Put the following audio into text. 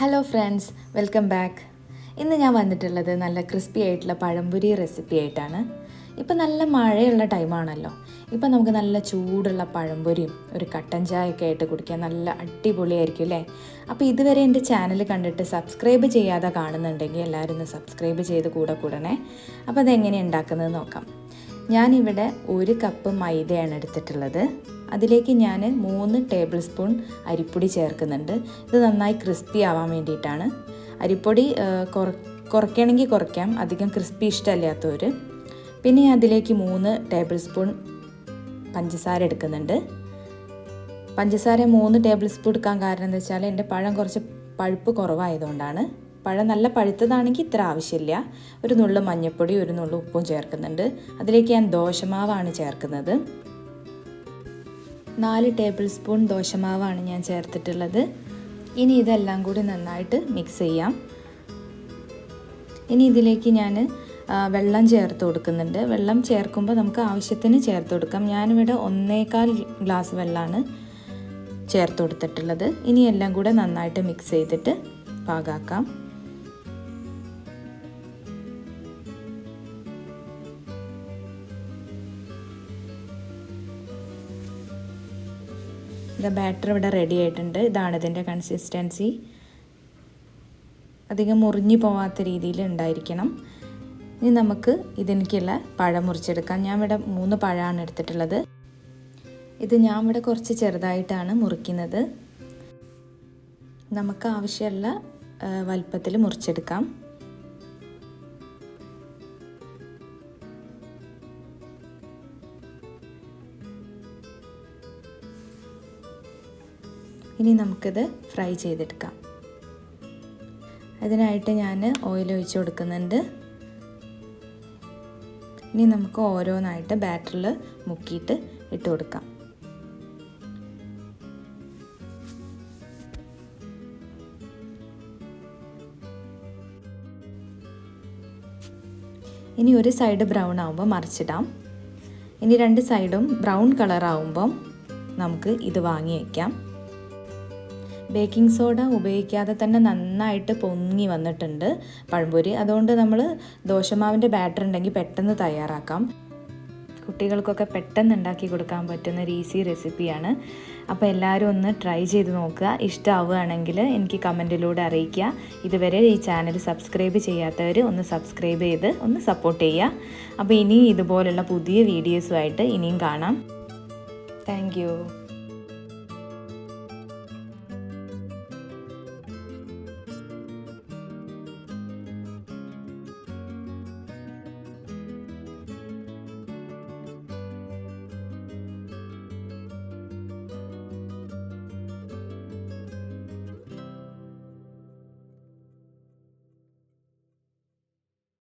Hello friends welcome back ഇന്ന് ഞാൻ വന്നിട്ടുള്ളത് നല്ല ക്രിസ്പി ആയിട്ടുള്ള പഴംപൊരി റെസിപ്പി ആയിട്ടാണ്. ഇപ്പം നല്ല മഴയുള്ള ടൈമാണല്ലോ ഇപ്പം നമുക്ക് നല്ല ചൂടുള്ള പഴംപൊരിയും ഒരു കട്ടൻ ചായയൊക്കെ ആയിട്ട് കുടിക്കാൻ നല്ല അടിപൊളിയായിരിക്കും അല്ലേ? അപ്പോൾ ഇതുവരെ എന്റെ ചാനൽ കണ്ടിട്ട് സബ്സ്ക്രൈബ് ചെയ്യാതെ കാണുന്നുണ്ടെങ്കിൽ എല്ലാവരും ഒന്ന് സബ്സ്ക്രൈബ് ചെയ്ത് കൂടെ കൂടണേ. അപ്പോൾ അതെങ്ങനെ ഉണ്ടാക്കുന്നത് നോക്കാം. ഞാനിവിടെ ഒരു കപ്പ് മൈദയാണ് എടുത്തിട്ടുള്ളത്. അതിലേക്ക് ഞാൻ മൂന്ന് ടേബിൾ സ്പൂൺ അരിപ്പൊടി ചേർക്കുന്നുണ്ട്. ഇത് നന്നായി ക്രിസ്പി ആവാൻ വേണ്ടിയിട്ടാണ്. അരിപ്പൊടി കുറ കുറയ്ക്കണമെങ്കിൽ കുറയ്ക്കാം. അധികം ക്രിസ്പി ഇഷ്ടമല്ലാത്തവർ പിന്നെ അതിലേക്ക് മൂന്ന് ടേബിൾ സ്പൂൺ പഞ്ചസാര എടുക്കുന്നുണ്ട്. പഞ്ചസാര മൂന്ന് ടേബിൾ സ്പൂൺ എടുക്കാൻ കാരണം എന്താ വെച്ചാൽ എന്റെ പഴം കുറച്ച് പഴുപ്പ് കുറവായതുകൊണ്ടാണ്. പഴം നല്ല പഴുത്തതാണെങ്കിൽ ഇത്ര ആവശ്യമില്ല. ഒരു നുള്ളു മഞ്ഞൾപ്പൊടി ഒരു നുള്ളു ഉപ്പും ചേർക്കുന്നുണ്ട്. അതിലേക്ക് ഞാൻ ദോശമാവാണ് ചേർക്കുന്നത്. നാല് ടേബിൾ സ്പൂൺ ദോശമാവാണ് ഞാൻ ചേർത്തിട്ടുള്ളത്. ഇനി ഇതെല്ലാം കൂടി നന്നായിട്ട് മിക്സ് ചെയ്യാം. ഇനി ഇതിലേക്ക് ഞാൻ വെള്ളം ചേർത്ത് കൊടുക്കുന്നുണ്ട്. വെള്ളം ചേർക്കുമ്പോൾ നമുക്ക് ആവശ്യത്തിന് ചേർത്ത് കൊടുക്കാം. ഞാനിവിടെ ഒന്നേകാൽ ഗ്ലാസ് വെള്ളമാണ് ചേർത്ത് കൊടുത്തിട്ടുള്ളത്. ഇനി എല്ലാം കൂടെ നന്നായിട്ട് മിക്സ് ചെയ്തിട്ട് പാകാക്കാം. ഇത് ബാറ്റർ ഇവിടെ റെഡി ആയിട്ടുണ്ട്. ഇതാണ് ഇതിന്റെ കൺസിസ്റ്റൻസി അധികം മുറിഞ്ഞു പോവാത്ത രീതിയിൽ ഉണ്ടായിരിക്കണം. ഇനി നമുക്ക് ഇതെനിക്കുള്ള പഴം മുറിച്ചെടുക്കാം. ഞാൻ ഇവിടെ മൂന്ന് പഴമാണ് എടുത്തിട്ടുള്ളത്. ഇത് ഞാൻ ഇവിടെ കുറച്ച് ചെറുതായിട്ടാണ് മുറിക്കുന്നത്. നമുക്ക് ആവശ്യമുള്ള വലുപ്പത്തിൽ മുറിച്ചെടുക്കാം. ഇനി നമുക്കിത് ഫ്രൈ ചെയ്തെടുക്കാം. അതിനായിട്ട് ഞാൻ ഓയിൽ ഒഴിച്ച് കൊടുക്കുന്നുണ്ട്. ഇനി നമുക്ക് ഓരോന്നായിട്ട് ബാറ്ററിൽ മുക്കിയിട്ട് ഇട്ട് കൊടുക്കാം. ഇനി ഒരു സൈഡ് ബ്രൗൺ ആവുമ്പോൾ മറിച്ചിടാം. ഇനി രണ്ട് സൈഡും ബ്രൗൺ കളർ ആകുമ്പം നമുക്ക് ഇത് വാങ്ങി വയ്ക്കാം ബേക്കിംഗ് സോഡ ഉപയോഗിക്കാതെ തന്നെ നന്നായിട്ട് പൊങ്ങി വന്നിട്ടുണ്ട് പഴംപൊരി. അതുകൊണ്ട് നമ്മൾ ദോശമാവിന്റെ ബാറ്റർ ഉണ്ടെങ്കിൽ പെട്ടെന്ന് തയ്യാറാക്കാം. കുട്ടികൾക്കൊക്കെ പെട്ടെന്ന് ഉണ്ടാക്കി കൊടുക്കാൻ പറ്റുന്ന ഒരു ഈസി റെസിപ്പിയാണ്. അപ്പോൾ എല്ലാവരും ഒന്ന് ട്രൈ ചെയ്ത് നോക്കുക. ഇഷ്ടമാവുകയാണെങ്കിൽ എനിക്ക് കമന്റിലൂടെ അറിയിക്കുക. ഇതുവരെ ഈ ചാനൽ സബ്സ്ക്രൈബ് ചെയ്യാത്തവർ ഒന്ന് സബ്സ്ക്രൈബ് ചെയ്ത് ഒന്ന് സപ്പോർട്ട് ചെയ്യുക. അപ്പോൾ ഇനിയും ഇതുപോലുള്ള പുതിയ വീഡിയോസുമായിട്ട് ഇനിയും കാണാം. താങ്ക്